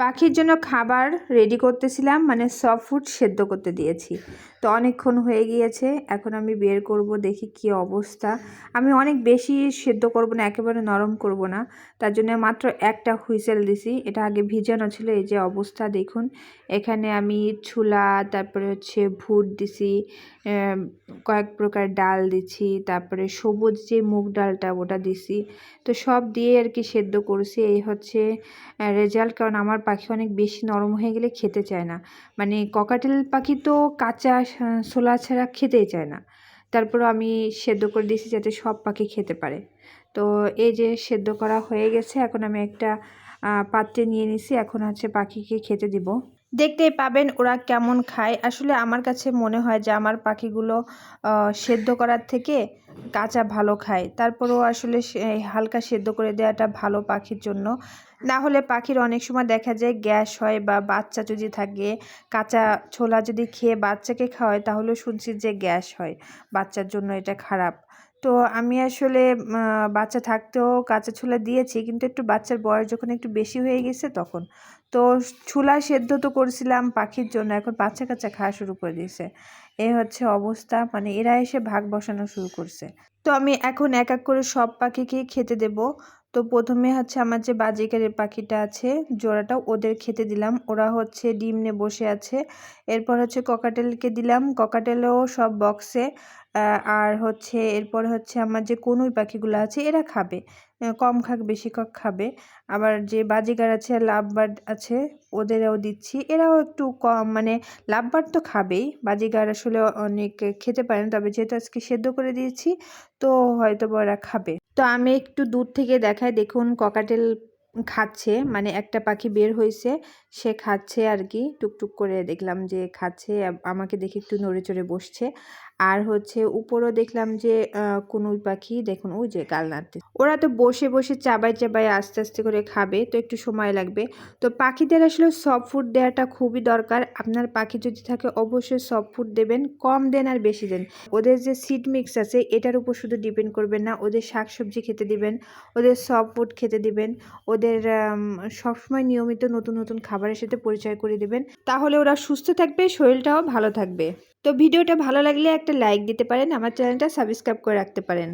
পাখির জন্য খাবার রেডি করতেছিলাম মানে সফট ফুড সেদ্ধ করতে দিয়েছি। তো অনেকক্ষণ হয়ে গিয়েছে, এখন আমি বের করব, দেখি কি অবস্থা। আমি অনেক বেশি সেদ্ধ করব না, একেবারে নরম করব না। তার জন্য মাত্র একটা হুইসেল দিছি, এটা আগে ভিজানো ছিল, এই যে অবস্থা, দেখুন। এখানে আমি ছুলা, তারপরে হচ্ছে ভুট দিছি কয়েক প্রকার ডাল দিছি, তারপরে সবুজ যে মুগ ডালটা, ওটা দিছি। তো সব দিয়ে আর কি সেদ্ধ করছি, এই হচ্ছে রেজাল্ট কারণ আমার পাখি অনেক বেশি নরম হয়ে গেলে খেতে চায় না। মানে ককাটেল পাখি তো কাঁচা ছোলা ছাড়া খেতেই চায় না। তারপর আমি সেদ্ধ করে দিয়েছি যাতে সব পাখি খেতে পারে। তো এই যে সেদ্ধ করা হয়ে গেছে, এখন আমি একটা পাত্রে নিয়ে নিছি। এখন হচ্ছে পাখিকে খেতে দিব। দেখতেই পাবেন ওরা কেমন খায়। আসলে আমার কাছে মনে হয় যে আমার পাখিগুলো সেদ্ধ করার থেকে কাঁচা ভালো খায়। তারপরেও আসলে হালকা সেদ্ধ করে দেওয়াটা ভালো পাখির জন্য। না হলে পাখির অনেক সময় দেখা যায় গ্যাস হয় বা বাচ্চা যদি থাকে, কাঁচা ছোলা যদি খেয়ে বাচ্চাকে খাওয়ায় তাহলে শুনছি যে গ্যাস হয়। বাচ্চার জন্য এটা খারাপ। তো আমি আসলে বাচ্চা থাকতেও কাঁচা ছোলা দিয়েছি। কিন্তু একটু বাচ্চার বয়স যখন একটু বেশি হয়ে গেছে তখন। তো ছোলা সেদ্ধ তো করছিলাম পাখির জন্য। এখন বাচ্চা কাচ্চা খাওয়া শুরু করে দিয়েছে। এ হচ্ছে অবস্থা। মানে এরা এসে ভাগ বসানো শুরু করছে। তো আমি এখন এক এক করে সব পাখিকে খেতে দেব। তো প্রথমে হচ্ছে আমার যে বাজিকারের পাখিটা আছে, জোড়াটা ওদের খেতে দিলাম। ওরা হচ্ছে ডিম নিয়ে বসে আছে। এরপর হচ্ছে ককাটেলকে দিলাম। ককাটেলও সব বক্সে আর হচ্ছে এরপর হচ্ছে আমার যে কনুই পাখিগুলো আছে, এরা খাবে। কম খাক, বেশি খাক খাবে। আবার যে বাজিগার আছে, লাভবার্ড আছে, ওদেরও দিচ্ছি। এরাও একটু কম মানে লাভবার্ড তো খাবেই। বাজিগার আসলে অনেক খেতে পারেন তবে যেহেতু আজকে সেদ্ধ করে দিয়েছি, তো হয়তো ওরা খাবে। তো আমি একটু দূর থেকে দেখাই, দেখুন ককাটেল খাচ্ছে মানে একটা পাখি বের হয়েছে সে খাচ্ছে আর কি টুকটুক করে দেখলাম যে খাচ্ছে, আমাকে দেখে একটু নড়ে চড়ে বসছে। আর হচ্ছে উপরও দেখলাম যে কোনো পাখি, দেখুন, ওই যে গাল নাড়তে ওরা তো বসে বসে চাবাই চাবাই আস্তে আস্তে করে খাবে, তো একটু সময় লাগবে। তো পাখিদের আসলে সফট ফুড দেওয়াটা খুবই দরকার। আপনার পাখি যদি থাকে, অবশ্যই সফট ফুড দেবেন, কম দেন আর বেশি দেন। ওদের যে সিড মিক্স আছে, এটার উপর শুধু ডিপেন্ড করবেন না। ওদের শাকসবজি খেতে দিবেন, ওদের সফট ফুড খেতে দিবেন ওদের সবসময় নিয়মিত নতুন নতুন খাবারের সাথে পরিচয় করে দেবেন। তাহলে ওরা সুস্থ থাকবে, শরীরটাও ভালো থাকবে। তো ভিডিওটা ভালো লাগলে একটা লাইক দিতে পারেন, আমার চ্যানেলটা সাবস্ক্রাইব করে রাখতে পারেন।